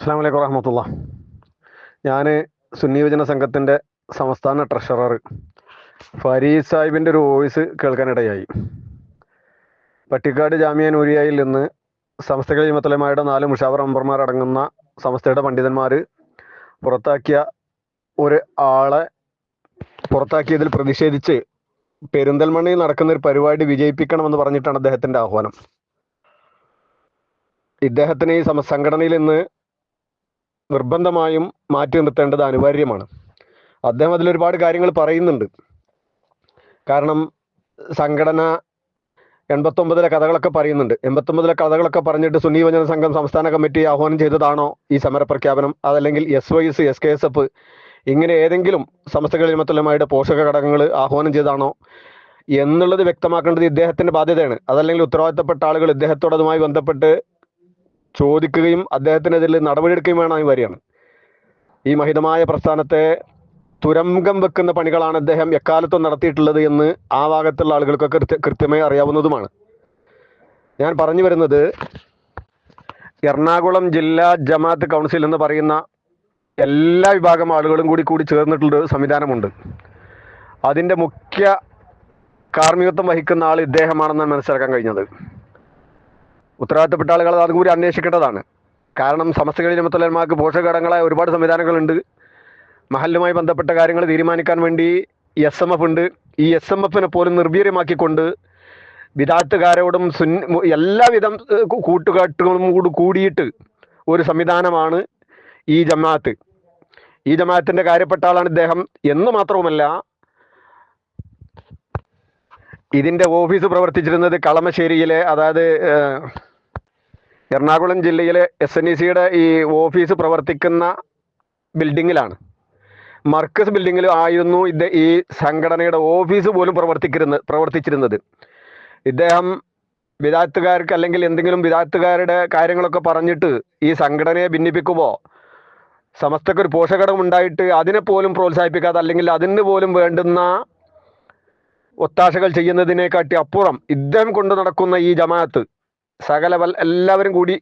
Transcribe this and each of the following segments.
അസ്സാം വലൈക്കും വറഹമത്തുള്ള. ഞാൻ സുന്നി യുവജന സംഘത്തിന്റെ സംസ്ഥാന ട്രഷറർ ഫരീദ് സാഹിബിന്റെ ഒരു വോയിസ് കേൾക്കാനിടയായി. പട്ടിക്കാട് ജാമ്യ നൂരിയയിൽ നിന്ന് സമസ്തകൾ ജിമത്തലമായുടെ നാല് മുഷാവർ മെമ്പർമാർ അടങ്ങുന്ന സമസ്തയുടെ പണ്ഡിതന്മാർ പുറത്താക്കിയ ഒരു ആളെ പുറത്താക്കിയതിൽ പ്രതിഷേധിച്ച് പെരിന്തൽമണ്ണയിൽ നടക്കുന്ന ഒരു പരിപാടി വിജയിപ്പിക്കണമെന്ന് പറഞ്ഞിട്ടാണ് അദ്ദേഹത്തിന്റെ ആഹ്വാനം. ഇദ്ദേഹത്തിന് ഈ സംഘടനയിൽ നിന്ന് നിർബന്ധമായും മാറ്റി നിർത്തേണ്ടത് അനിവാര്യമാണ്. അദ്ദേഹം അതിൽ ഒരുപാട് കാര്യങ്ങൾ പറയുന്നുണ്ട്. കാരണം സംഘടന എൺപത്തൊമ്പതിലെ കഥകളൊക്കെ പറയുന്നുണ്ട്. എൺപത്തൊമ്പതിലെ കഥകളൊക്കെ പറഞ്ഞിട്ട് സുന്നി യുവജന സംഘം സംസ്ഥാന കമ്മിറ്റി ആഹ്വാനം ചെയ്തതാണോ ഈ സമരപ്രഖ്യാപനം? അതല്ലെങ്കിൽ S Y S S K S F ഇങ്ങനെ ഏതെങ്കിലും സംസ്ഥകളിൽ മറ്റുള്ളമായിട്ട് പോഷക ഘടകങ്ങൾ ആഹ്വാനം ചെയ്താണോ എന്നുള്ളത് വ്യക്തമാക്കേണ്ടത് ഇദ്ദേഹത്തിന്റെ ബാധ്യതയാണ്. അതല്ലെങ്കിൽ ഉത്തരവാദിത്തപ്പെട്ട ആളുകൾ ഇദ്ദേഹത്തോട് അതുമായി ബന്ധപ്പെട്ട് ചോദിക്കുകയും അദ്ദേഹത്തിനെതിരെ നടപടിയെടുക്കുകയും വേണം അനിവാര്യമാണ് ഈ മഹിതമായ പ്രസ്ഥാനത്തെ തുരങ്കം വെക്കുന്ന പണികളാണ് അദ്ദേഹം എക്കാലത്തും നടത്തിയിട്ടുള്ളത് എന്ന് ആ ഭാഗത്തുള്ള ആളുകൾക്കൊക്കെ കൃത്യ കൃത്യമായി അറിയാവുന്നതുമാണ്. ഞാൻ പറഞ്ഞു വരുന്നത് എറണാകുളം ജില്ലാ ജമാഅത്ത് കൗൺസിൽ എന്ന് പറയുന്ന എല്ലാ വിഭാഗം ആളുകളും കൂടി കൂടി ചേർന്നിട്ടുള്ള സംവിധാനമുണ്ട്. അതിന്റെ മുഖ്യ കാർമ്മികത്വം വഹിക്കുന്ന ആൾ ഇദ്ദേഹമാണെന്നാണ് മനസ്സിലാക്കാൻ കഴിഞ്ഞത്. ഉത്തരവാദിത്തപ്പെട്ട ആളുകൾ അതും കൂടി അന്വേഷിക്കേണ്ടതാണ്. കാരണം സമസ്തകളിൽ മുത്തലന്മാർക്ക് പോഷകഘടകങ്ങളായ ഒരുപാട് സംവിധാനങ്ങളുണ്ട്. മഹലുമായി ബന്ധപ്പെട്ട കാര്യങ്ങൾ തീരുമാനിക്കാൻ വേണ്ടി എസ് എം എഫ് ഉണ്ട്. ഈ എസ് എം എഫിനെ പോലും നിർവീര്യമാക്കിക്കൊണ്ട് വിദാത്തുകാരോടും സുൻ എല്ലാവിധം കൂട്ടുകാട്ടുകളും കൂടി കൂടിയിട്ട് ഒരു സംവിധാനമാണ് ഈ ജമാഅത്ത്. ഈ ജമാഅത്തിന്റെ കാര്യപ്പെട്ട ആളാണ് ഇദ്ദേഹം. എന്ന് മാത്രവുമല്ല ഇതിന്റെ ഓഫീസ് പ്രവർത്തിച്ചിരുന്നത് കളമശ്ശേരിയിലെ അതായത് എറണാകുളം ജില്ലയിലെ എസ് എൻ ഇ സിയുടെ ഈ ഓഫീസ് പ്രവർത്തിക്കുന്ന ബിൽഡിങ്ങിലാണ്. മർക്കസ് ബിൽഡിങ്ങിൽ ആയിരുന്നു ഇത് ഈ സംഘടനയുടെ ഓഫീസ് പോലും പ്രവർത്തിക്കുന്നത് പ്രവർത്തിച്ചിരുന്നത്. ഇദ്ദേഹം വിദാത്തുകാർക്ക് അല്ലെങ്കിൽ എന്തെങ്കിലും വിദാത്തുകാരുടെ കാര്യങ്ങളൊക്കെ പറഞ്ഞിട്ട് ഈ സംഘടനയെ ഭിന്നിപ്പിക്കുമ്പോൾ സമസ്തക്ക് ഒരു പോഷകടം ഉണ്ടായിട്ട് അതിനെ പോലും പ്രോത്സാഹിപ്പിക്കാതെ അല്ലെങ്കിൽ അതിന് പോലും വേണ്ടുന്ന ഒത്താശകൾ ചെയ്യുന്നതിനെക്കാട്ടി അപ്പുറം ഇദ്ദേഹം കൊണ്ടു നടക്കുന്ന ഈ ജമാഅത്ത് സകല എല്ലാവരും കൂടി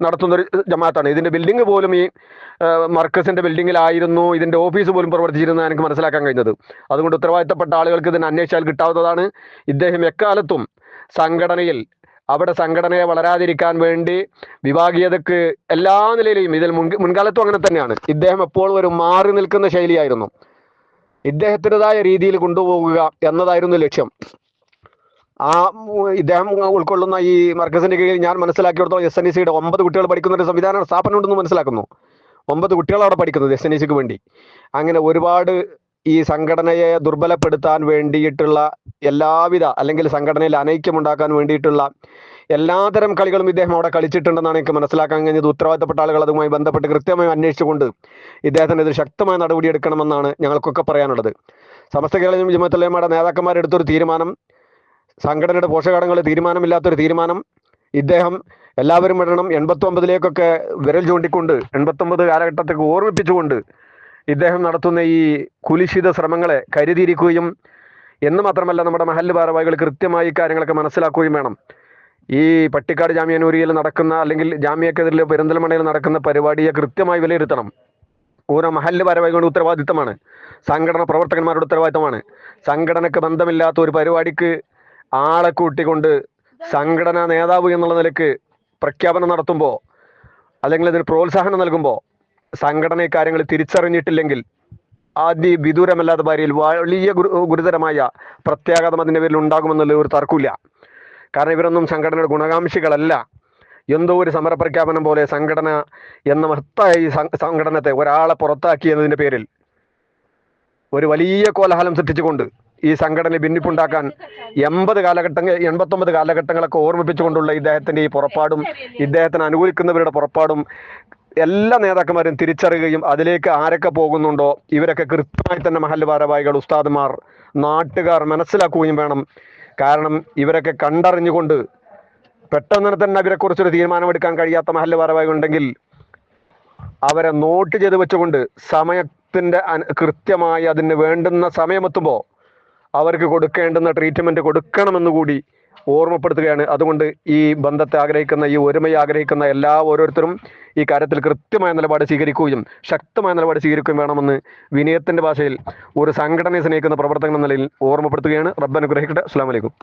നടത്തുന്ന ഒരു ജമാഅത്താണ്. ഇതിന്റെ ബിൽഡിംഗ് പോലും ഈ മർക്കസിന്റെ ബിൽഡിങ്ങിലായിരുന്നു ഇതിന്റെ ഓഫീസ് പോലും പ്രവർത്തിച്ചിരുന്ന എനിക്ക് മനസ്സിലാക്കാൻ കഴിഞ്ഞത്. അതുകൊണ്ട് ഉത്തരവാദിത്തപ്പെട്ട ആളുകൾക്ക് ഇതിന് അന്വേഷിച്ചാൽ കിട്ടാവുന്നതാണ്. ഇദ്ദേഹം എക്കാലത്തും സംഘടനയിൽ അവിടെ സംഘടനയെ വളരാതിരിക്കാൻ വേണ്ടി വിഭാഗീയതക്ക് എല്ലാ നിലയിലെയും ഇതിൽ മുൻ മുൻകാലത്തും അങ്ങനെ തന്നെയാണ്. ഇദ്ദേഹം എപ്പോഴും ഒരു മാറി നിൽക്കുന്ന ശൈലിയായിരുന്നു. ഇദ്ദേഹത്തിന്റെതായ രീതിയിൽ കൊണ്ടുപോകുക എന്നതായിരുന്നു ലക്ഷ്യം. ആ ഇദ്ദേഹം ഉൾക്കൊള്ളുന്ന ഈ മർക്കസിന്റെ കീഴിൽ ഞാൻ മനസ്സിലാക്കിയെടുത്തോളം എസ് എൻ ഇ സിയുടെ ഒമ്പത് കുട്ടികൾ പഠിക്കുന്ന ഒരു സംവിധാന സ്ഥാപനം ഉണ്ടെന്ന് മനസ്സിലാക്കുന്നു. ഒമ്പത് കുട്ടികൾ അവിടെ പഠിക്കുന്നത് എസ് എൻ ഇ സിക്ക് വേണ്ടി. അങ്ങനെ ഒരുപാട് ഈ സംഘടനയെ ദുർബലപ്പെടുത്താൻ വേണ്ടിയിട്ടുള്ള എല്ലാവിധ അല്ലെങ്കിൽ സംഘടനയിൽ അനൈക്യമുണ്ടാക്കാൻ വേണ്ടിയിട്ടുള്ള എല്ലാതരം കളികളും ഇദ്ദേഹം അവിടെ കളിച്ചിട്ടുണ്ടെന്നാണ് എനിക്ക് മനസ്സിലാക്കാൻ കഴിഞ്ഞത്. ഉത്തരവാദിത്തപ്പെട്ട ആളുകൾ അതുമായി ബന്ധപ്പെട്ട് കൃത്യമായി അന്വേഷിച്ചുകൊണ്ട് ഇദ്ദേഹത്തിനെതിരെ ശക്തമായ നടപടിയെടുക്കണമെന്നാണ് ഞങ്ങൾക്കൊക്കെ പറയാനുള്ളത്. സമസ്ത കേരള ജമത്തലയമ്മയുടെ നേതാക്കന്മാരെടുത്തൊരു തീരുമാനം സംഘടനയുടെ പോഷകാടങ്ങൾ തീരുമാനമില്ലാത്തൊരു തീരുമാനം. ഇദ്ദേഹം എല്ലാവരും വിടണം എൺപത്തി ഒമ്പതിലേക്കൊക്കെ വിരൽ ചൂണ്ടിക്കൊണ്ട് എൺപത്തൊമ്പത് കാലഘട്ടത്തേക്ക് ഓർമ്മിപ്പിച്ചുകൊണ്ട് ഇദ്ദേഹം നടത്തുന്ന ഈ കുലിശിത ശ്രമങ്ങളെ കരുതിയിരിക്കുകയും എന്ന് മാത്രമല്ല നമ്മുടെ മഹല്ല് ഭാരവാഹികൾ കൃത്യമായി കാര്യങ്ങളൊക്കെ മനസ്സിലാക്കുകയും വേണം. ഈ പട്ടിക്കാട് ജാമ്യാനൂരിയിൽ നടക്കുന്ന അല്ലെങ്കിൽ ജാമ്യക്കെതിരിൽ പെരിന്തൽമണ്ണയിൽ നടക്കുന്ന പരിപാടിയെ കൃത്യമായി വിലയിരുത്തണം. ഓരോ മഹല്ല് ഭാരവാഹികളുടെ ഉത്തരവാദിത്തമാണ്. സംഘടന പ്രവർത്തകന്മാരുടെ ഉത്തരവാദിത്തമാണ്. സംഘടനക്ക് ബന്ധമില്ലാത്ത ഒരു പരിപാടിക്ക് ആളെ കൂട്ടിക്കൊണ്ട് സംഘടനാ നേതാവ് എന്നുള്ള നിലയ്ക്ക് പ്രഖ്യാപനം നടത്തുമ്പോൾ അല്ലെങ്കിൽ അതിന് പ്രോത്സാഹനം നൽകുമ്പോൾ സംഘടന കാര്യങ്ങൾ തിരിച്ചറിഞ്ഞിട്ടില്ലെങ്കിൽ ആദ്യ വിദൂരമല്ലാത്ത ഭാര്യയിൽ വലിയ ഗുരുതരമായ പ്രത്യാഘാതം അതിന്റെ പേരിൽ ഉണ്ടാകുമെന്നുള്ള ഒരു തർക്കമില്ല കാരണം ഇവരൊന്നും സംഘടനയുടെ ഗുണകാംക്ഷികളല്ല. എന്തോ ഒരു സമരപ്രഖ്യാപനം പോലെ സംഘടന എന്ന മഹത്തായ ഈ സംഘടനത്തെ ഒരാളെ പുറത്താക്കി എന്നതിന്റെ പേരിൽ ഒരു വലിയ കോലാഹലം സൃഷ്ടിച്ചുകൊണ്ട് ഈ സംഘടന ഭിന്നിപ്പുണ്ടാക്കാൻ എൺപത് കാലഘട്ടങ്ങൾ എൺപത്തൊമ്പത് കാലഘട്ടങ്ങളൊക്കെ ഓർമ്മിപ്പിച്ചുകൊണ്ടുള്ള ഇദ്ദേഹത്തിന്റെ ഈ പുറപ്പാടും ഇദ്ദേഹത്തിന് അനുകൂലിക്കുന്നവരുടെ പുറപ്പാടും എല്ലാ നേതാക്കന്മാരും തിരിച്ചറിയുകയും അതിലേക്ക് ആരൊക്കെ പോകുന്നുണ്ടോ ഇവരൊക്കെ കൃത്യമായി തന്നെ മഹല്ല് ഭാരവാഹികൾ ഉസ്താദ്മാർ നാട്ടുകാർ മനസ്സിലാക്കുകയും വേണം. കാരണം ഇവരൊക്കെ കണ്ടറിഞ്ഞുകൊണ്ട് പെട്ടെന്ന് തന്നെ ഇവരെക്കുറിച്ചൊരു തീരുമാനമെടുക്കാൻ കഴിയാത്ത മഹല്ല് ഭാരവാഹികൾ ഉണ്ടെങ്കിൽ അവരെ നോട്ട് ചെയ്ത് വെച്ചുകൊണ്ട് സമയത്തിന്റെ കൃത്യമായി അതിന് വേണ്ടുന്ന സമയമെത്തുമ്പോൾ അവർക്ക് കൊടുക്കേണ്ടുന്ന ട്രീറ്റ്മെന്റ് കൊടുക്കണമെന്ന് കൂടി ഓർമ്മപ്പെടുത്തുകയാണ്. അതുകൊണ്ട് ഈ ബന്ധത്തെ ആഗ്രഹിക്കുന്ന ഈ ഒരുമയെ ആഗ്രഹിക്കുന്ന എല്ലാ ഓരോരുത്തരും ഈ കാര്യത്തിൽ കൃത്യമായ നിലപാട് സ്വീകരിക്കുകയും ശക്തമായ നിലപാട് സ്വീകരിക്കുകയും വേണമെന്ന് വിനയത്തിന്റെ ഭാഷയിൽ ഒരു സംഘടനയെ സ്നേഹിക്കുന്ന പ്രവർത്തകൻ എന്ന നിലയിൽ ഓർമ്മപ്പെടുത്തുകയാണ്. റബ്ബ് അനുഗ്രഹിക്കട്ടെ. അസ്സാം വലൈക്കും